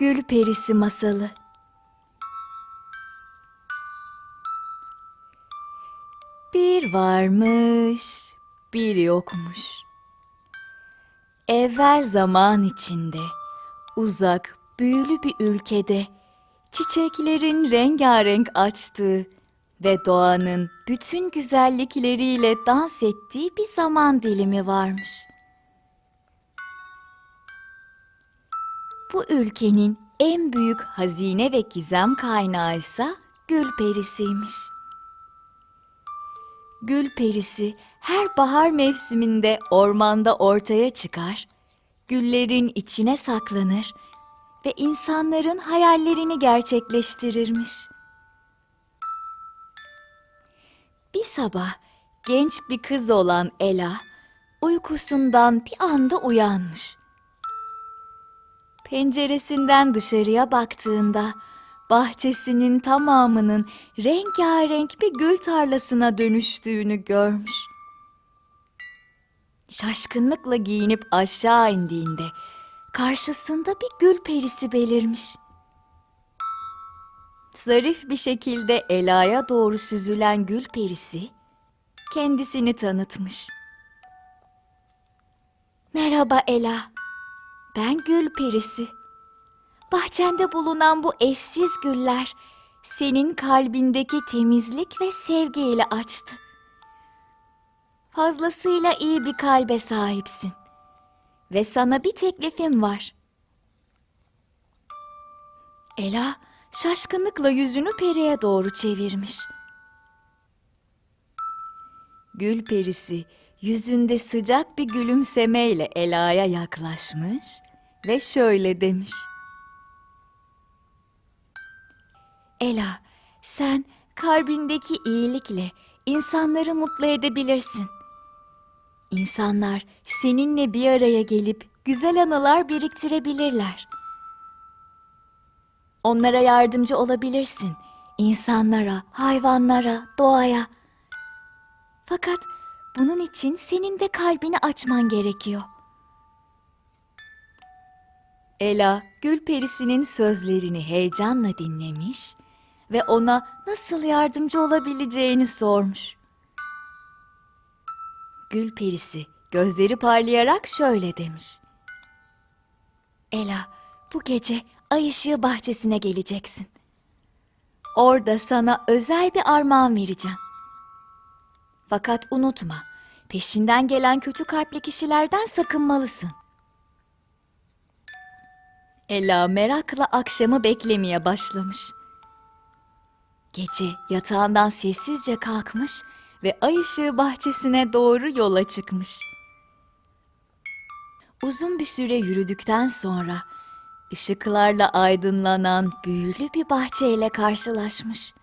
Gül Perisi Masalı Bir varmış, bir yokmuş. Evvel zaman içinde, uzak, büyülü bir ülkede, çiçeklerin rengarenk açtığı ve doğanın bütün güzellikleriyle dans ettiği bir zaman dilimi varmış. Bu ülkenin en büyük hazine ve gizem kaynağı ise gül perisiymiş. Gül perisi her bahar mevsiminde ormanda ortaya çıkar, güllerin içine saklanır ve insanların hayallerini gerçekleştirirmiş. Bir sabah genç bir kız olan Ela uykusundan bir anda uyanmış. Penceresinden dışarıya baktığında bahçesinin tamamının rengarenk bir gül tarlasına dönüştüğünü görmüş. Şaşkınlıkla giyinip aşağı indiğinde karşısında bir gül perisi belirmiş. Zarif bir şekilde Ela'ya doğru süzülen gül perisi kendisini tanıtmış. Merhaba Ela. Ben gül perisi. Bahçende bulunan bu eşsiz güller senin kalbindeki temizlik ve sevgiyle açtı. Fazlasıyla iyi bir kalbe sahipsin. Ve sana bir teklifim var. Ela şaşkınlıkla yüzünü periye doğru çevirmiş. Gül perisi yüzünde sıcak bir gülümsemeyle Ela'ya yaklaşmış ve şöyle demiş. Ela, sen kalbindeki iyilikle insanları mutlu edebilirsin. İnsanlar seninle bir araya gelip güzel anılar biriktirebilirler. Onlara yardımcı olabilirsin. İnsanlara, hayvanlara, doğaya. Fakat bunun için senin de kalbini açman gerekiyor. Ela, gül perisinin sözlerini heyecanla dinlemiş ve ona nasıl yardımcı olabileceğini sormuş. Gül perisi gözleri parlayarak şöyle demiş. Ela, bu gece ay ışığı bahçesine geleceksin. Orada sana özel bir armağan vereceğim. Fakat unutma, peşinden gelen kötü kalpli kişilerden sakınmalısın. Ela merakla akşamı beklemeye başlamış. Gece yatağından sessizce kalkmış ve ay ışığı bahçesine doğru yola çıkmış. Uzun bir süre yürüdükten sonra ışıklarla aydınlanan büyülü bir bahçeyle karşılaşmış.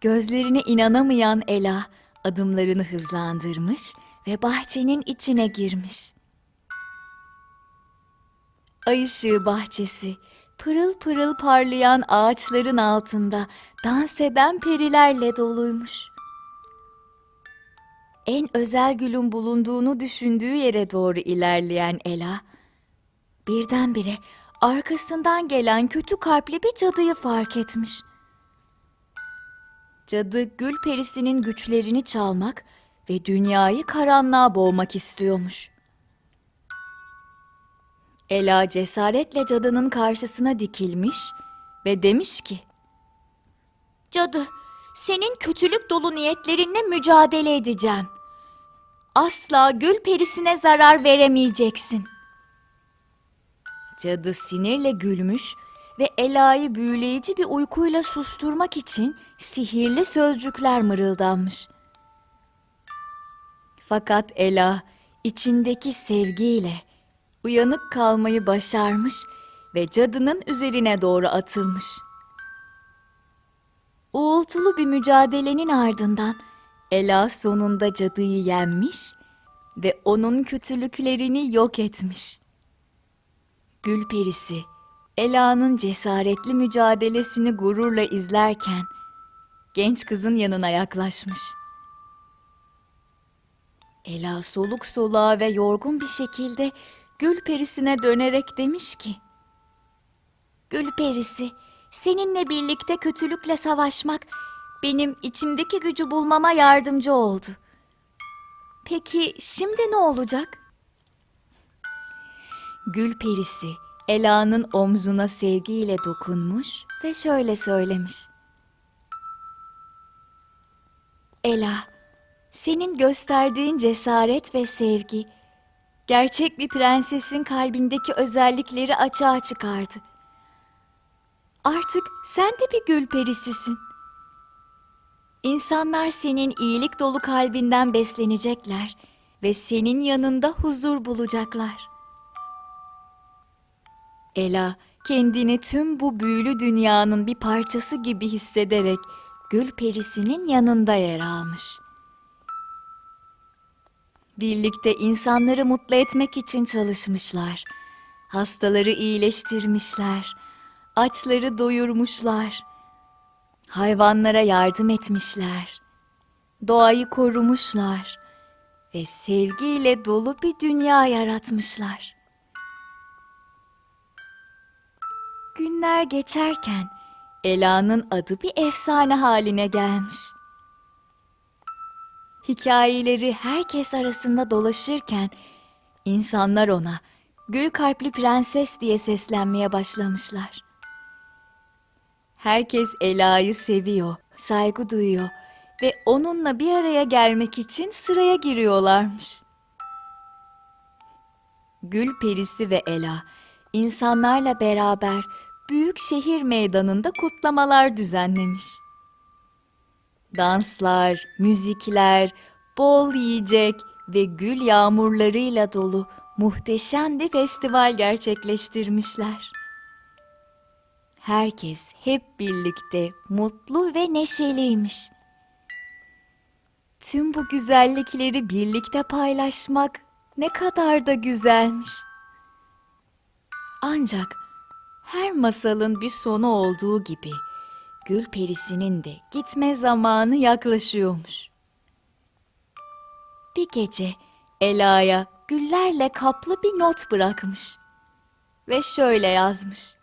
Gözlerine inanamayan Ela adımlarını hızlandırmış ve bahçenin içine girmiş. Ay ışığı bahçesi pırıl pırıl parlayan ağaçların altında dans eden perilerle doluymuş. En özel gülün bulunduğunu düşündüğü yere doğru ilerleyen Ela, birdenbire arkasından gelen kötü kalpli bir cadıyı fark etmiş. Cadı gül perisinin güçlerini çalmak ve dünyayı karanlığa boğmak istiyormuş. Ela cesaretle cadının karşısına dikilmiş ve demiş ki, Cadı, senin kötülük dolu niyetlerinle mücadele edeceğim. Asla gül perisine zarar veremeyeceksin. Cadı sinirle gülmüş ve Ela'yı büyüleyici bir uykuyla susturmak için sihirli sözcükler mırıldanmış. Fakat Ela içindeki sevgiyle uyanık kalmayı başarmış ve cadının üzerine doğru atılmış. Uğultulu bir mücadelenin ardından Ela sonunda cadıyı yenmiş ve onun kötülüklerini yok etmiş. Gül perisi Ela'nın cesaretli mücadelesini gururla izlerken genç kızın yanına yaklaşmış. Ela soluk soluğa ve yorgun bir şekilde gül perisine dönerek demiş ki, Gül perisi, seninle birlikte kötülükle savaşmak benim içimdeki gücü bulmama yardımcı oldu. Peki şimdi ne olacak? Gül perisi Ela'nın omzuna sevgiyle dokunmuş ve şöyle söylemiş. Ela, senin gösterdiğin cesaret ve sevgi gerçek bir prensesin kalbindeki özellikleri açığa çıkardı. Artık sen de bir gül perisisin. İnsanlar senin iyilik dolu kalbinden beslenecekler ve senin yanında huzur bulacaklar. Ela kendini tüm bu büyülü dünyanın bir parçası gibi hissederek gül perisinin yanında yer almış. Birlikte insanları mutlu etmek için çalışmışlar. Hastaları iyileştirmişler. Açları doyurmuşlar. Hayvanlara yardım etmişler. Doğayı korumuşlar ve sevgiyle dolu bir dünya yaratmışlar. Günler geçerken Ela'nın adı bir efsane haline gelmiş. Hikayeleri herkes arasında dolaşırken insanlar ona gül kalpli prenses diye seslenmeye başlamışlar. Herkes Ela'yı seviyor, saygı duyuyor ve onunla bir araya gelmek için sıraya giriyorlarmış. Gül perisi ve Ela insanlarla beraber büyük şehir meydanında kutlamalar düzenlemiş. Danslar, müzikler, bol yiyecek ve gül yağmurlarıyla dolu muhteşem bir festival gerçekleştirmişler. Herkes hep birlikte mutlu ve neşeliymiş. Tüm bu güzellikleri birlikte paylaşmak ne kadar da güzelmiş. Ancak her masalın bir sonu olduğu gibi Gül perisinin de gitme zamanı yaklaşıyormuş. Bir gece Ela'ya güllerle kaplı bir not bırakmış ve şöyle yazmış.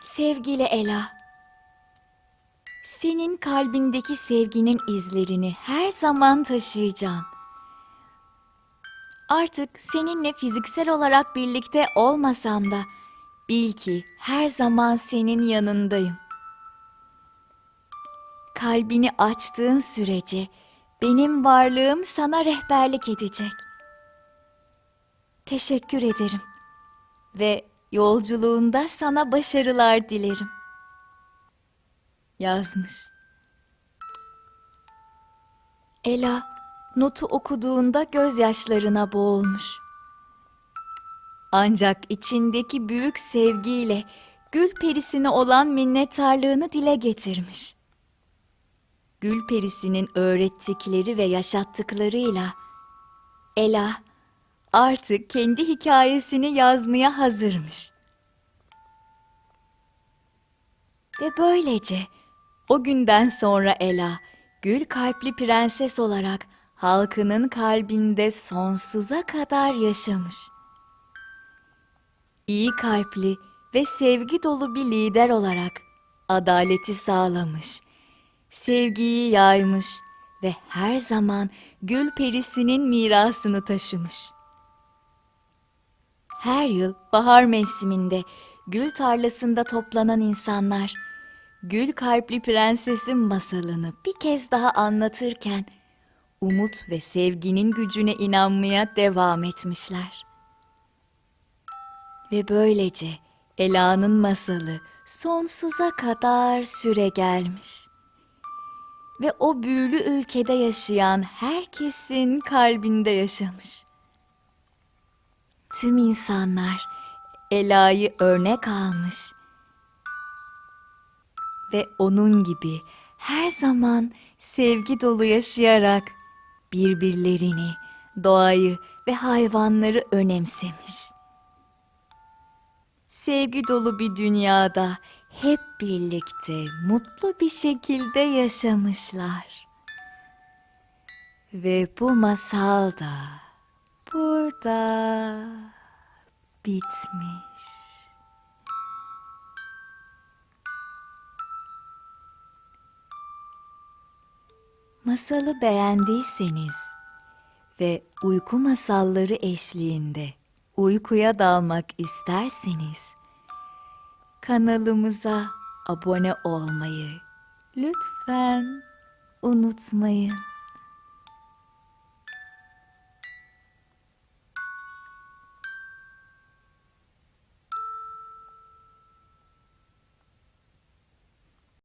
Sevgili Ela, senin kalbindeki sevginin izlerini her zaman taşıyacağım. Artık seninle fiziksel olarak birlikte olmasam da bil ki her zaman senin yanındayım. Kalbini açtığın sürece benim varlığım sana rehberlik edecek. Teşekkür ederim ve yolculuğunda sana başarılar dilerim. Yazmış. Ela notu okuduğunda gözyaşlarına boğulmuş. Ancak içindeki büyük sevgiyle gül perisine olan minnettarlığını dile getirmiş. Gül perisinin öğrettikleri ve yaşattıklarıyla Ela artık kendi hikayesini yazmaya hazırmış. Ve böylece o günden sonra Ela gül kalpli prenses olarak halkının kalbinde sonsuza kadar yaşamış. İyi kalpli ve sevgi dolu bir lider olarak adaleti sağlamış, sevgiyi yaymış ve her zaman gül perisinin mirasını taşımış. Her yıl bahar mevsiminde gül tarlasında toplanan insanlar gül kalpli prensesin masalını bir kez daha anlatırken umut ve sevginin gücüne inanmaya devam etmişler. Ve böylece Ela'nın masalı sonsuza kadar süre gelmiş. Ve o büyülü ülkede yaşayan herkesin kalbinde yaşamış. Tüm insanlar Ela'yı örnek almış ve onun gibi her zaman sevgi dolu yaşayarak birbirlerini, doğayı ve hayvanları önemsemiş sevgi dolu bir dünyada hep birlikte mutlu bir şekilde yaşamışlar. Ve bu masal da burada bitmiş. Masalı beğendiyseniz ve uyku masalları eşliğinde uykuya dalmak isterseniz kanalımıza abone olmayı lütfen unutmayın.